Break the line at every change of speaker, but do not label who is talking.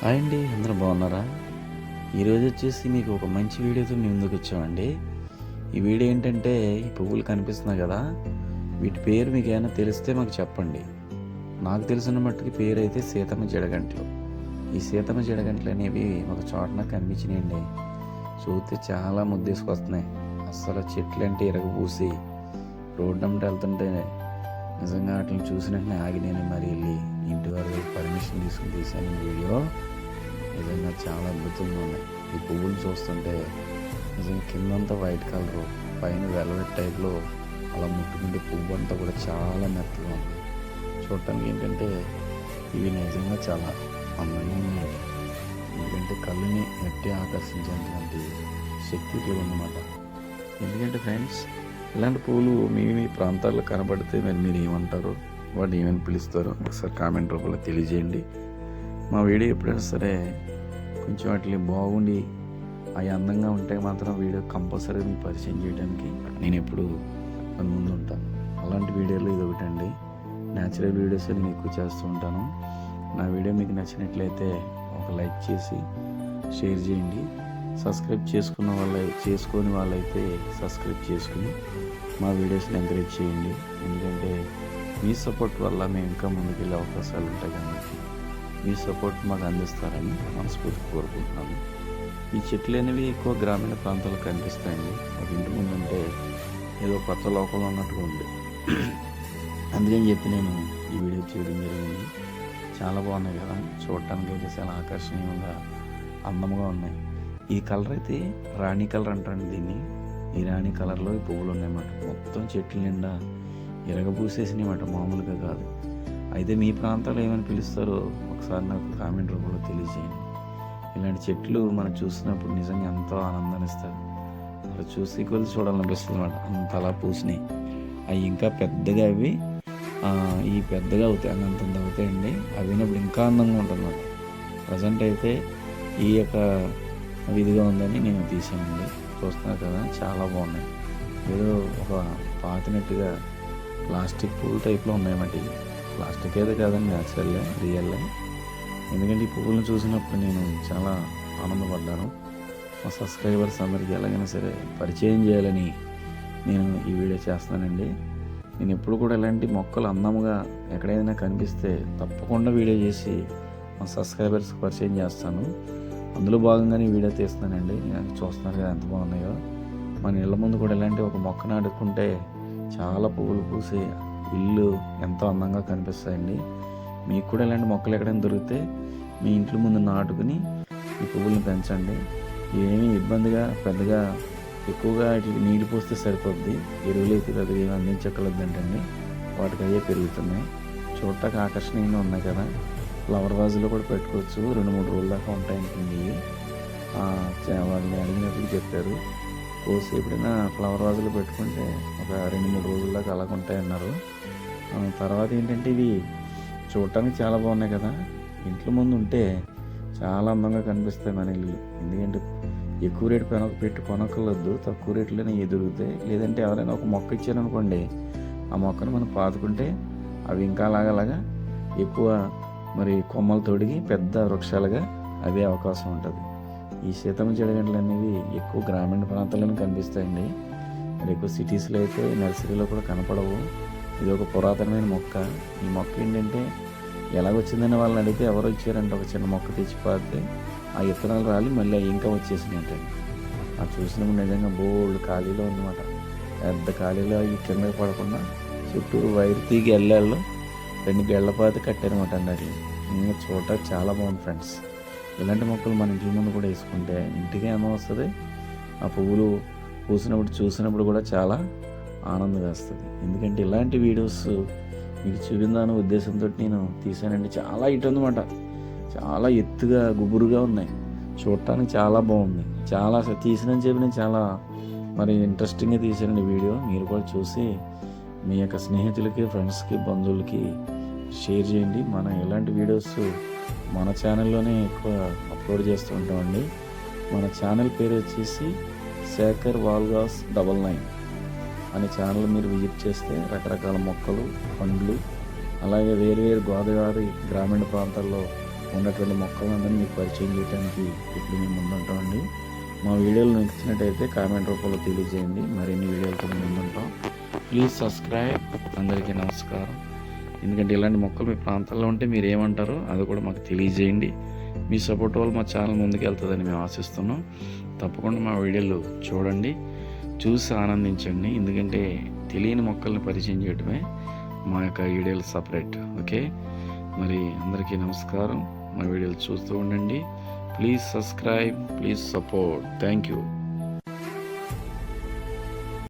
Hi అండి అందరూ బాగున్నారా? ఈరోజు వచ్చేసి మీకు ఒక మంచి వీడియోతో మేము ముందుకు వచ్చామండి. ఈ వీడియో ఏంటంటే ఈ పువ్వులు కనిపిస్తున్నాయి కదా వీటి పేరు మీకు ఏమైనా తెలిస్తే మాకు చెప్పండి. నాకు తెలిసిన మట్టుకి పేరు అయితే సీతమ్మ జడగంటలు. ఈ సీతమ్మ జడగంటలు అనేవి ఒక చోటన కనిపించినాయండి. చూస్తే చాలా ముద్దేసుకొస్తున్నాయి అస్సలు చెట్లు అంటే ఇరగబూసి రోడ్డు అమ్మట వెళ్తుంటే నిజంగా వాటిని చూసిన వెంటనే ఆగి నేను మరి వెళ్ళి ఇంటి వారి పర్మిషన్ తీసుకుని తీసాను వీడియో. నిజంగా చాలా అద్భుతంగా ఉన్నాయి ఈ పువ్వులు చూస్తుంటే నిజంగా కిందంతా వైట్ కలరు పైన వెల్వెట్ టైప్లో అలా ముట్టుకుంటే పువ్వు అంతా కూడా చాలా మెత్తగా ఉంది. చూడటానికి ఏంటంటే ఇవి నిజంగా చాలా అందంగా ఉన్నాయి ఎందుకంటే కళ్ళుని నెట్టి ఆకర్షించేటువంటి శక్తి ఇట్లా ఎందుకంటే ఫ్రెండ్స్ ఇలాంటి పూలు మీ మీ ప్రాంతాల్లో కనబడితే మరి మీరు ఏమంటారు? వాడు ఏమని పిలుస్తారో ఒకసారి కామెంట్ రూపంలో తెలియజేయండి. మా వీడియో ఎప్పుడైనా సరే కొంచెం వాటిని బాగుండి అవి అందంగా ఉంటే మాత్రం వీడియో కంపల్సరీ మీకు పరిచయం చేయడానికి నేను ఎప్పుడు మన ముందు ఉంటాను. అలాంటి వీడియోలు ఇది ఒకటండి న్యాచురల్ వీడియోస్ నేను ఎక్కువ చేస్తూ ఉంటాను. నా వీడియో మీకు నచ్చినట్లయితే ఒక లైక్ చేసి షేర్ చేయండి. సబ్స్క్రైబ్ చేసుకున్న వాళ్ళ చేసుకొని వాళ్ళైతే సబ్స్క్రైబ్ చేసుకుని మా వీడియోస్ని ఎంకరేజ్ చేయండి. ఎందుకంటే మీ సపోర్ట్ వల్ల మేము ఇంకా ముందుకెళ్ళే అవకాశాలు ఉంటాయి కాబట్టి మీ సపోర్ట్ మాకు అందిస్తారని మనస్ఫూర్తి కోరుకుంటున్నాను ఈ చెట్లు అనేవి ఎక్కువ గ్రామీణ ప్రాంతాల్లో కనిపిస్తాయండి. ఒక ఇంటి ముందు ఉంటే ఏదో కొత్త లోకంలో ఉన్నట్టుగా ఉంది. అందుకని చెప్పి నేను ఈ వీడియో చేయడం జరిగింది. చాలా బాగున్నాయి కదా. చూడటానికి అయితే చాలా ఆకర్షణీయంగా అందంగా ఉన్నాయి. ఈ కలర్ అయితే రాణి కలర్ అంటారండి దీన్ని. ఈ రాణి కలర్లో ఈ పువ్వులు ఉన్నాయన్నమాట మొత్తం చెట్ల నిండా ఇరగబూసేసినాయన్నమాట మామూలుగా కాదు. అయితే మీ ప్రాంతాలు ఏమని పిలుస్తారో ఒకసారి నాకు కామెంట్ రూపంలో తెలియజేయండి. ఇలాంటి చెట్లు మనం చూసినప్పుడు నిజంగా ఎంతో ఆనందాన్ని ఇస్తారు అలా చూసి కొద్ది చూడాలనిపిస్తుంది అనమాట అంత అలా పూసినాయి. అవి ఇంకా పెద్దగా అవి ఈ పెద్దగా అవుతాయి అన్నంత అవుతాయండి. అవి అయినప్పుడు ఇంకా అందంగా ఉంటుందన్నమాట. ప్రజెంట్ అయితే ఈ యొక్క ఇదిగా ఉందని నేను తీసానండి చూస్తున్నారు కదా చాలా బాగున్నాయి. ఏదో ఒక పాతినట్టుగా ప్లాస్టిక్ పూల్ టైప్లో ఉన్నాయన్నమాట ఇవి. ప్లాస్టిక్ అయితే కాదండి న్యాచురల్లే రియల్లే ఎందుకంటే ఈ పువ్వులను చూసినప్పుడు నేను చాలా ఆనందపడ్డాను. మా సబ్స్క్రైబర్స్ అందరికీ ఎలాగైనా సరే పరిచయం చేయాలని నేను ఈ వీడియో చేస్తానండి నేను ఎప్పుడు కూడా ఇలాంటి మొక్కలు అందంగా ఎక్కడైనా కనిపిస్తే తప్పకుండా వీడియో చేసి మా సబ్స్క్రైబర్స్ పరిచయం చేస్తాను. అందులో భాగంగానే ఈ వీడియో తీస్తానండి చూస్తున్నారు కదా ఎంత బాగున్నాయో. మన ఇళ్ళ ముందు కూడా ఇలాంటి ఒక మొక్క నాటుకుంటే చాలా పువ్వులు పూసే ఇల్లు ఎంతో అందంగా కనిపిస్తాయండి. మీకు కూడా ఇలాంటి మొక్కలు ఎక్కడైనా దొరికితే మీ ఇంట్లో ముందు నాటుకుని ఈ పువ్వులను పెంచండి. ఏమీ ఇబ్బందిగా పెద్దగా ఎక్కువగా వాటికి నీళ్ళు పోస్తే సరిపోద్ది. ఎరువులు అయితే పెద్దగా ఏమి అందించక్కర్లేదు ఏంటండి వాటికి అయ్యే పెరుగుతున్నాయి. చూడటానికి ఆకర్షణీయంగా ఉన్నాయి కదా. ఫ్లవర్ వాజులో కూడా పెట్టుకోవచ్చు. రెండు మూడు రోజుల దాకా ఉంటాయి అనుకుంది వాళ్ళని అడిగినప్పుడు చెప్పారు. కోసి ఎప్పుడైనా ఫ్లవర్ వాజులు పెట్టుకుంటే ఒక రెండు మూడు రోజుల దాకా అలాగ ఉంటాయి అన్నారు తర్వాత ఏంటంటే ఇవి చూడటానికి చాలా బాగున్నాయి కదా. ఇంట్లో ముందు ఉంటే చాలా అందంగా కనిపిస్తాయి మన ఇల్లు. ఎందుకంటే ఎక్కువ రేటు పెనక పెట్టి కొనక్కర్లేదు. తక్కువ రేట్లోనే ఎదురుగుతాయి లేదంటే ఎవరైనా ఒక మొక్క ఇచ్చారనుకోండి ఆ మొక్కను మనం పాతుకుంటే అవి ఇంకా అలాగలాగా ఎక్కువ మరి కొమ్మలు తొడిగి పెద్ద వృక్షాలుగా అవే అవకాశం ఉంటుంది. ఈ సీతమ్మ చెడగంటలు అనేవి ఎక్కువ గ్రామీణ ప్రాంతాల్లోనే కనిపిస్తాయండి. మరి ఎక్కువ సిటీస్లో అయితే నర్సరీలో కూడా కనపడవు. ఇది ఒక పురాతనమైన మొక్క. ఈ మొక్క ఏంటంటే ఎలాగొచ్చిందని వాళ్ళని అడిగితే ఎవరు ఇచ్చారంటే ఒక చిన్న మొక్క తెచ్చి పారితే ఆ ఇత్తనాలు రాలి మళ్ళీ అవి ఇంకా వచ్చేసినాయి ఆ చూసినప్పుడు నిజంగా బోల్డ్ ఖాళీలో ఉందన్నమాట పెద్ద ఖాళీలో ఈ కిందకి పడకుండా చుట్టూరు వైర్ తీగి వెళ్ళాళ్ళు రెండు గెళ్ళపాతి కట్టారన్నమాట అండి అది ఇంకా చాలా బాగుంది ఫ్రెండ్స్. ఇలాంటి మొక్కలు మన ఇంటి ముందు కూడా వేసుకుంటే ఇంటికే ఏమో వస్తుంది. ఆ పువ్వులు పూసినప్పుడు చూసినప్పుడు కూడా చాలా ఆనందం వేస్తుంది. ఎందుకంటే ఇలాంటి వీడియోస్ మీకు చూపిందాని ఉద్దేశంతో నేను తీసానండి. చాలా ఇటు ఉందన్నమాట. చాలా ఎత్తుగా గుబురుగా ఉన్నాయి. చూడటానికి చాలా బాగుంది. చాలా తీసినని తీసిన చెప్పి నేను చాలా మరి ఇంట్రెస్టింగ్గా తీసానండి వీడియో. మీరు కూడా చూసి మీ యొక్క స్నేహితులకి ఫ్రెండ్స్కి బంధువులకి షేర్ చేయండి. మనం ఇలాంటి వీడియోస్ మన ఛానల్లోనే ఎక్కువ అప్లోడ్ చేస్తూ ఉంటామండి. మన ఛానల్ పేరు వచ్చేసి శేఖర్ వాల్గాస్ డబల్ నైన్. అనే ఛానల్ మీరు విజిట్ చేస్తే రకరకాల మొక్కలు పండ్లు అలాగే వేరు వేరు గోదావరి గ్రామీణ ప్రాంతాల్లో ఉన్నటువంటి మొక్కలందరినీ మీకు పరిచయం చేయడానికి ఇప్పుడు మేము ముందుంటామండి. మా వీడియోలు నచ్చినట్టయితే కామెంట్ రూపంలో తెలియజేయండి. మరిన్ని వీడియోలతో మేము ముందుంటాం ప్లీజ్ సబ్స్క్రైబ్. అందరికీ నమస్కారం. ఎందుకంటే ఇలాంటి మొక్కలు మీ ప్రాంతాల్లో ఉంటే మీరు ఏమంటారో అది కూడా మాకు తెలియజేయండి. మీ సపోర్ట్ వల్ల మా ఛానల్ ముందుకు వెళ్తుందని మేము ఆశిస్తున్నాం. తప్పకుండా మా వీడియోలు చూడండి. చూసి ఆనందించండి. ఎందుకంటే తెలియని మొక్కల్ని పరిచయం చేయడమే మా యొక్క వీడియోలు సపరేట్. ఓకే? మరి అందరికీ నమస్కారం. మా వీడియోలు చూస్తూ ఉండండి. Please subscribe please support. Thank you.